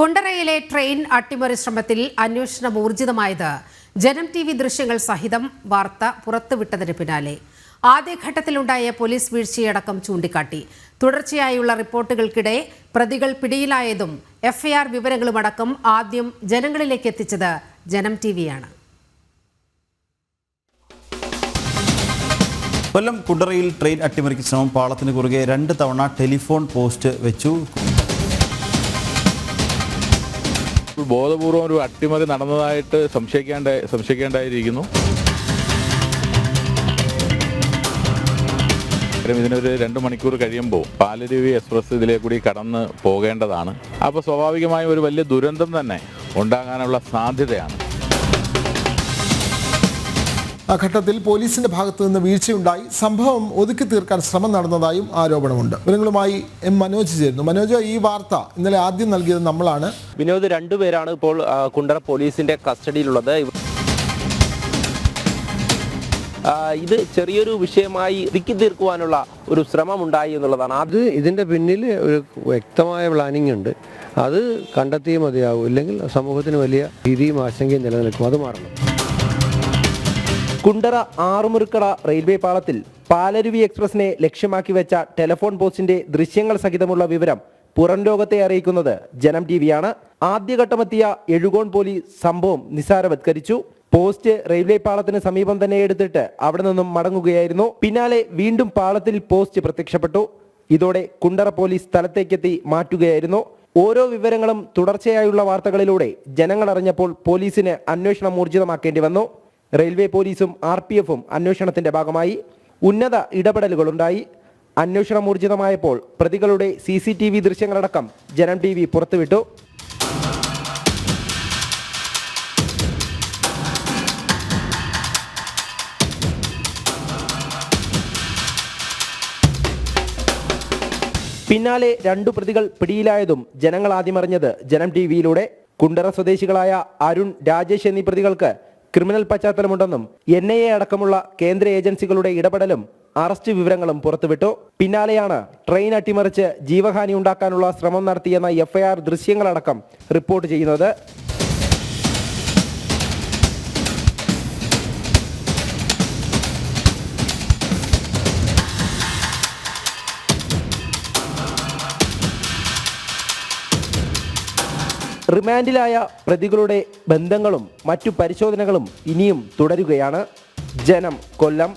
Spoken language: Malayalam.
കുണ്ടറയിലെ ട്രെയിൻ അട്ടിമറി ശ്രമത്തിൽ അന്വേഷണം ഊർജിതമായത്. ജനം ടി ദൃശ്യങ്ങൾ സഹിതം വാർത്ത പുറത്തുവിട്ടതിന് പിന്നാലെ. ആദ്യഘട്ടത്തിലുണ്ടായ പോലീസ് വീഴ്ചയടക്കം ചൂണ്ടിക്കാട്ടി. തുടർച്ചയായുള്ള റിപ്പോർട്ടുകൾക്കിടെ പ്രതികൾ പിടിയിലായതും എഫ്ഐആർ വിവരങ്ങളുമടക്കം ആദ്യം ജനങ്ങളിലേക്ക് എത്തിച്ചത് ജനം ടി വിയാണ് കൊല്ലം കുണ്ടറയിൽ ട്രെയിൻ അട്ടിമറിക്ക് ശ്രമം പാളത്തിന് കുറുകെ രണ്ട് തവണ ടെലിഫോൺ പോസ്റ്റ് വെച്ചു. ബോധപൂർവം ഒരു അട്ടിമറി നടന്നതായിട്ട് സംശയിക്കേണ്ട സംശയിക്കേണ്ടായിരിക്കുന്നു. ഇതിനൊരു രണ്ട് മണിക്കൂർ കഴിയുമ്പോൾ പാലരുവി എക്സ്പ്രസ് ഇതിലെ കൂടി കടന്ന് പോകേണ്ടതാണ്. അപ്പോൾ സ്വാഭാവികമായും ഒരു വലിയ ദുരന്തം തന്നെ ഉണ്ടാകാനുള്ള സാധ്യതയാണ്. ആ ഘട്ടത്തിൽ പോലീസിന്റെ ഭാഗത്തു നിന്ന് വീഴ്ചയുണ്ടായി. സംഭവം ഒതുക്കി തീർക്കാൻ ശ്രമം നടന്നതായും ആരോപണമുണ്ട്. വിവരങ്ങളുമായി എം മനോജ് ചേരുന്നു. മനോജ് ഈ വാർത്ത ഇന്നലെ ആദ്യം നൽകിയത് നമ്മളാണ്. വിനോദ് രണ്ടുപേരാണ് ഇപ്പോൾ കുണ്ടറ പോലീസിന്റെ കസ്റ്റഡിയിലുള്ളത്. ഇത് ചെറിയൊരു വിഷയമായി ഒതുക്കി തീർക്കുവാനുള്ള ഒരു ശ്രമം ഉണ്ടായി എന്നുള്ളതാണ് അത് ഇതിന്റെ പിന്നിൽ ഒരു വ്യക്തമായ പ്ലാനിംഗ് ഉണ്ട്. അത് കണ്ടെത്തിയേ മതിയാവും. ഇല്ലെങ്കിൽ സമൂഹത്തിന് വലിയ ഭീതിയും ആശങ്കയും നിലനിൽക്കും. അത് മാറണം കുണ്ടറ ആറുമുറുക്കട റെയിൽവേ പാളത്തിൽ പാലരുവി എക്സ്പ്രസിനെ ലക്ഷ്യമാക്കി വെച്ച ടെലഫോൺ പോസ്റ്റിന്റെ ദൃശ്യങ്ങൾ സഹിതമുള്ള വിവരം പുറം ലോകത്തെ അറിയിക്കുന്നത് ജനം ടി വിയാണ് ആദ്യഘട്ടമെത്തിയ എഴുകോൺ പോലീസ് സംഭവം നിസാരവത്കരിച്ചു. പോസ്റ്റ് റെയിൽവേ പാളത്തിന് സമീപം തന്നെ എടുത്തിട്ട് അവിടെ നിന്നും മടങ്ങുകയായിരുന്നു. പിന്നാലെ വീണ്ടും പാളത്തിൽ പോസ്റ്റ് പ്രത്യക്ഷപ്പെട്ടു. ഇതോടെ കുണ്ടറ പോലീസ് സ്ഥലത്തേക്കെത്തി മാറ്റുകയായിരുന്നു. ഓരോ വിവരങ്ങളും തുടർച്ചയായുള്ള വാർത്തകളിലൂടെ ജനങ്ങൾ അറിഞ്ഞപ്പോൾ പോലീസിന് അന്വേഷണം ഊർജിതമാക്കേണ്ടി വന്നു. റെയിൽവേ പോലീസും ആർ പി എഫും അന്വേഷണത്തിന്റെ ഭാഗമായി ഉന്നത ഇടപെടലുകളുണ്ടായി. അന്വേഷണം ഊർജിതമായപ്പോൾ പ്രതികളുടെ സി സി ടി വി ദൃശ്യങ്ങളടക്കം ജനം ടി വി പുറത്തുവിട്ടു. പിന്നാലെ രണ്ടു പ്രതികൾ പിടിയിലായതും ജനങ്ങൾ ആദ്യമറിഞ്ഞത് ജനം ടി വിയിലൂടെ. കുണ്ടറ സ്വദേശികളായ അരുൺ രാജേഷ് എന്നീ പ്രതികൾക്ക് ക്രിമിനൽ പശ്ചാത്തലമുണ്ടെന്നും എൻ ഐ എ അടക്കമുള്ള കേന്ദ്ര ഏജൻസികളുടെ ഇടപെടലും അറസ്റ്റ് വിവരങ്ങളും പുറത്തുവിട്ടു. പിന്നാലെയാണ് ട്രെയിൻ അട്ടിമറിച്ച് ജീവഹാനി ഉണ്ടാക്കാനുള്ള ശ്രമം നടത്തിയെന്ന എഫ്ഐആർ ദൃശ്യങ്ങളടക്കം റിപ്പോർട്ട് ചെയ്യുന്നത്. റിമാൻഡിലായ പ്രതികളുടെ ബന്ധങ്ങളും മറ്റു പരിശോധനകളും ഇനിയും തുടരുകയാണ്. ജനം കൊല്ലം.